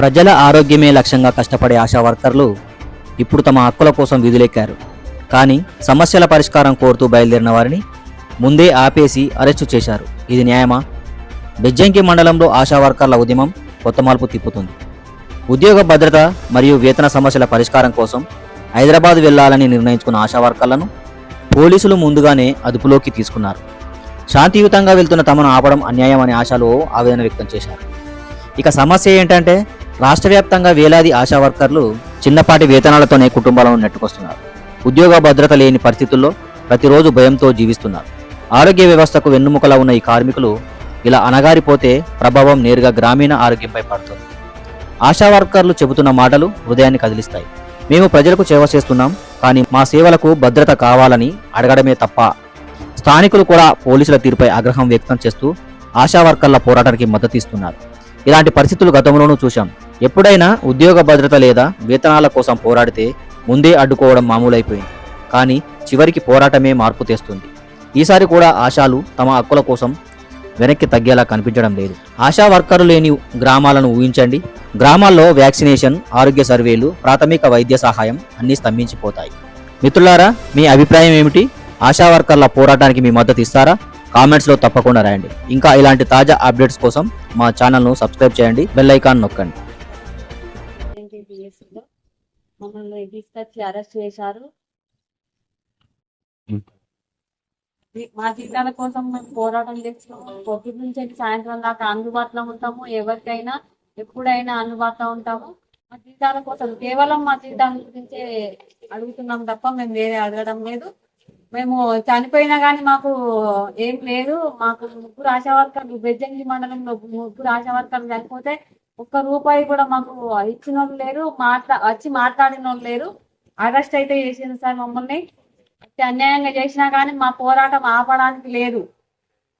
ప్రజల ఆరోగ్యమే లక్ష్యంగా కష్టపడే ఆశా వర్కర్లు ఇప్పుడు తమ హక్కుల కోసం విధులెక్కారు. కానీ సమస్యల పరిష్కారం కోరుతూ బయలుదేరిన వారిని ముందే ఆపేసి అరెస్టు చేశారు. ఇది న్యాయమా? బెజ్జంకి మండలంలో ఆశా వర్కర్ల ఉద్యమం కొత్త మార్పు తిప్పుతుంది. ఉద్యోగ భద్రత మరియు వేతన సమస్యల పరిష్కారం కోసం హైదరాబాద్ వెళ్ళాలని నిర్ణయించుకున్న ఆశా వర్కర్లను పోలీసులు ముందుగానే అదుపులోకి తీసుకున్నారు. శాంతియుతంగా వెళ్తున్న తమను ఆపడం అన్యాయం అనే ఆశలో ఆవేదన వ్యక్తం చేశారు. ఇక సమస్య ఏంటంటే రాష్ట్ర వ్యాప్తంగా వేలాది ఆశా వర్కర్లు చిన్నపాటి వేతనాలతోనే కుటుంబాలను నెట్టుకొస్తున్నారు. ఉద్యోగ భద్రత లేని పరిస్థితుల్లో ప్రతిరోజు భయంతో జీవిస్తున్నారు. ఆరోగ్య వ్యవస్థకు వెన్నుముకలా ఉన్న ఈ కార్మికులు ఇలా అనగారిపోతే ప్రభావం నేరుగా గ్రామీణ ఆరోగ్యంపై పడుతుంది. ఆశా వర్కర్లు చెబుతున్న మాటలు హృదయాన్ని కదిలిస్తాయి. మేము ప్రజలకు సేవ చేస్తున్నాం కానీ మా సేవలకు భద్రత కావాలని అడగడమే తప్ప స్థానికులు కూడా పోలీసుల తీరుపై ఆగ్రహం వ్యక్తం చేస్తూ ఆశా వర్కర్ల పోరాటానికి మద్దతు ఇస్తున్నారు. ఇలాంటి పరిస్థితులు గతంలోనూ చూశాం. ఎప్పుడైనా ఉద్యోగ భద్రత లేదా వేతనాల కోసం పోరాడితే ముందే అడ్డుకోవడం మామూలైపోయింది. కానీ చివరికి పోరాటమే మార్పు తెస్తుంది. ఈసారి కూడా ఆశాలు తమ హక్కుల కోసం వెనక్కి తగ్గేలా కనిపించడం లేదు. ఆశా వర్కర్లు లేని గ్రామాలను ఊహించండి. గ్రామాల్లో వ్యాక్సినేషన్ ఆరోగ్య సర్వేలు ప్రాథమిక వైద్య సహాయం అన్నీ స్తంభించిపోతాయి. మిత్రులారా మీ అభిప్రాయం ఏమిటి? ఆశా వర్కర్ల పోరాటానికి మీ మద్దతు ఇస్తారా? కామెంట్స్లో తప్పకుండా రాయండి. ఇంకా ఇలాంటి తాజా అప్డేట్స్ కోసం మా ఛానల్ను సబ్స్క్రైబ్ చేయండి. బెల్ ఐకాన్ నొక్కండి. మమ్మల్ని తీసుకొచ్చి అరెస్ట్ చేశారు. మ్. జీతాల కోసం మేము పోరాటం చేస్తున్నాము పొద్దు నుంచి సాయంత్రం దాకా అందుబాటులో ఉంటాము. ఎవరికైనా ఎప్పుడైనా అందుబాటులో ఉంటాము. మా జీతాల కోసం కేవలం మా జీతాల గురించే అడుగుతున్నాం తప్ప మేము వేరే అడగడం లేదు. మేము చనిపోయినా కానీ మాకు ఏం లేదు. మాకు ముగ్గురు ఆశా వర్కర్లు బెజ్జంగి మండలంలో ముగ్గురు ఆశా వర్కర్లు చనిపోతే ఒక్క రూపాయి కూడా మాకు ఇచ్చిన వాళ్ళు లేరు మాట్లా వచ్చి మాట్లాడిన వాళ్ళు లేరు. అరెస్ట్ అయితే చేసింది సార్ మమ్మల్ని. అన్యాయంగా చేసినా కానీ మా పోరాటం ఆపడానికి లేదు.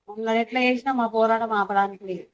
మమ్మల్ని ఎట్లా చేసినా మా పోరాటం ఆపడానికి లేదు.